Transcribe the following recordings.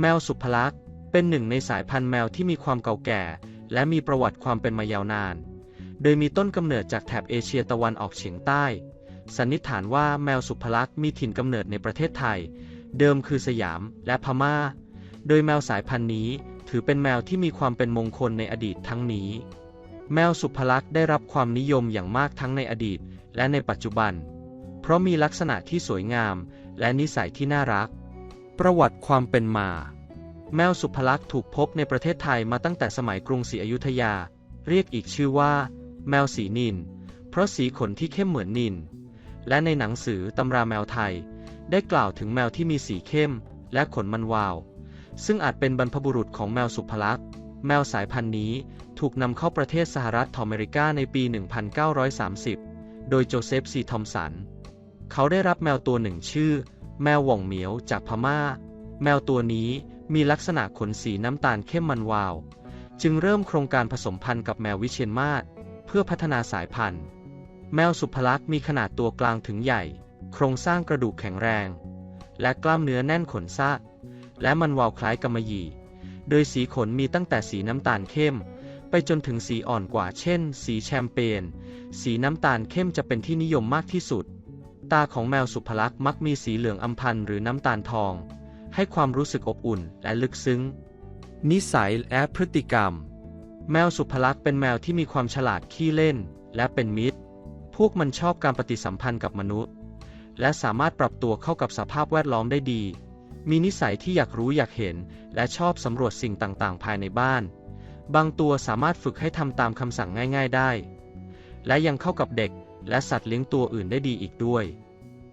แมวสุภลักษณ์เป็นหนึ่งในสายพันธุ์แมวที่มีความเก่าแก่ และมีประวัติความเป็นมายาวนาน โดยมีต้นกำเนิดจากแถบเอเชียตะวันออกเฉียงใต้ สันนิษฐานว่าแมวสุภลักษณ์มีถิ่นกำเนิดในประเทศไทย เดิมคือสยามและพม่า โดยแมวสายพันธุ์นี้ถือเป็นแมวที่มีความเป็นมงคลในอดีตทั้งนี้ แมวสุภลักษณ์ได้รับความนิยมอย่างมากทั้งในอดีตและในปัจจุบัน เพราะมีลักษณะที่สวยงามและนิสัยที่น่ารัก ประวัติความเป็นมา แมวสุภลักษ์ถูกพบในประเทศไทยมาตั้งแต่สมัยกรุงศรีอยุธยา เรียกอีกชื่อว่า แมวสีนิน เพราะสีขนที่เข้มเหมือนนิน และในหนังสือตำราแมวไทย ได้กล่าวถึงแมวที่มีสีเข้ม และขนมันวาว ซึ่งอาจเป็นบรรพบุรุษของแมวสุภลักษ์แมวสายพันธุ์นี้ถูกนำเข้าประเทศสหรัฐอเมริกาในปี 1930 โดยโจเซฟซีทอมสัน เขาได้รับแมวตัวหนึ่งชื่อ แมวหว่องเหมียวจากพม่า แมวตัวนี้มีลักษณะขนสีน้ำตาลเข้มมันวาว จึงเริ่มโครงการผสมพันธุ์กับแมววิเชียนมาศเพื่อพัฒนาสายพันธุ์ แมวสุภลักษณ์มีขนาดตัวกลางถึงใหญ่ โครงสร้างกระดูกแข็งแรง และกล้ามเนื้อแน่นขนซาและมันวาวคล้ายกำมะหยี่ โดยสีขนมีตั้งแต่สีน้ำตาลเข้ม ไปจนถึงสีอ่อนกว่าเช่น สีแชมเปญ สีน้ำตาลเข้มจะเป็นที่นิยมมากที่สุด ตาของแมวสุภลักษณ์มักมีสีเหลืองอำพันหรือน้ำตาลทอง ให้ความรู้สึกอบอุ่นและลึกซึ้ง นิสัยและพฤติกรรม แมวสุภลักษณ์เป็นแมวที่มีความฉลาดขี้เล่น และเป็นมิตร พวกมันชอบการปฏิสัมพันธ์กับมนุษย์ และสามารถปรับตัวเข้ากับสภาพแวดล้อมได้ดี มีนิสัยที่อยากรู้อยากเห็น และชอบสำรวจสิ่งต่างๆ ภายในบ้าน บางตัวสามารถฝึกให้ทำตามคำสั่งง่าย ๆ ได้ และยังเข้ากับเด็ก และสัตว์เลี้ยงตัวอื่นได้ดีอีกด้วย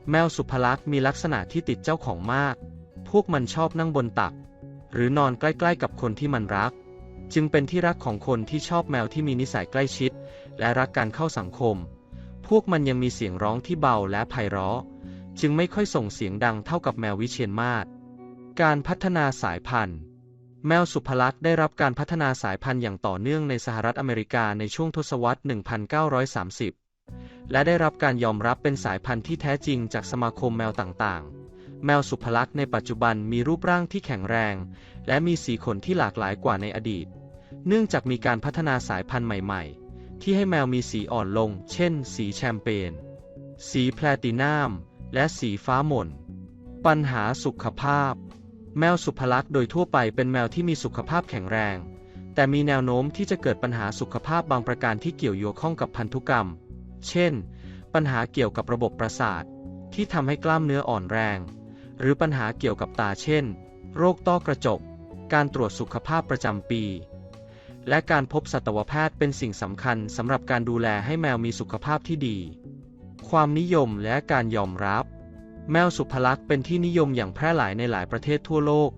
แมวสุภลักษณ์มีลักษณะที่ติดเจ้าของมาก พวกมันชอบนั่งบนตัก หรือนอนใกล้ๆกับคนที่มันรัก จึงเป็นที่รักของคนที่ชอบแมวที่มีนิสัยใกล้ชิด และรักการเข้าสังคม พวกมันยังมีเสียงร้องที่เบาและไพเราะ จึงไม่ค่อยส่งเสียงดังเท่ากับแมววิเชียนมาศการพัฒนาสายพันธุ์ แมวสุภลักษณ์ได้รับการพัฒนาสายพันธุ์อย่างต่อเนื่องในสหรัฐอเมริกาในช่วงทศวรรษ 1930 และได้รับการยอมรับเป็นสายพันธุ์ที่แท้จริงจากสมาคมแมวต่างๆ แมวสุภลักษณ์ในปัจจุบันมีรูปร่างที่แข็งแรง และมีสีขนที่หลากหลายกว่าในอดีต เนื่องจากมีการพัฒนาสายพันธุ์ใหม่ ๆ ที่ให้แมวมีสีอ่อนลง เช่น สีแชมเปญ สีแพลตินัมและสีฟ้าหม่น ปัญหาสุขภาพ แมวสุภลักษณ์โดยทั่วไปเป็นแมวที่มีสุขภาพแข็งแรง แต่มีแนวโน้มที่จะเกิดปัญหาสุขภาพบางประการที่เกี่ยวโยงข้องกับพันธุกรรม เช่น ปัญหาเกี่ยวกับระบบประสาท ที่ทำให้กล้ามเนื้ออ่อนแรง หรือปัญหาเกี่ยวกับตาเช่น โรคต้อกระจก การตรวจสุขภาพประจำปี และการพบสัตวแพทย์เป็นสิ่งสำคัญสำหรับการดูแลให้แมวมีสุขภาพที่ดี ความนิยมและการยอมรับ แมวสุภลักษณ์เป็นที่นิยมอย่างแพร่หลายในหลายประเทศทั่วโลก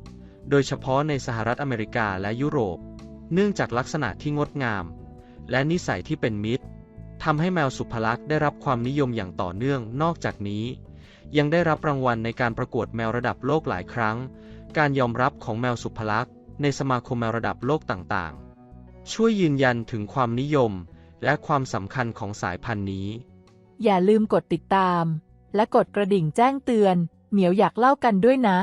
โดยเฉพาะในสหรัฐอเมริกาและยุโรป เนื่องจากลักษณะที่งดงาม และนิสัยที่เป็นมิตร ทำให้แมวสุภลักษณ์ได้รับความนิยมอย่างต่อเนื่อง นอกจากนี้ ยังได้รับรางวัลในการประกวดแมวระดับโลกหลายครั้ง การยอมรับของแมวสุภลักษณ์ในสมาคมแมวระดับโลกต่างๆ ช่วยยืนยันถึงความนิยมและความสำคัญของสายพันธุ์นี้ อย่าลืมกดติดตาม และกดกระดิ่งแจ้งเตือน เหมียวอยากเล่ากันด้วยนะ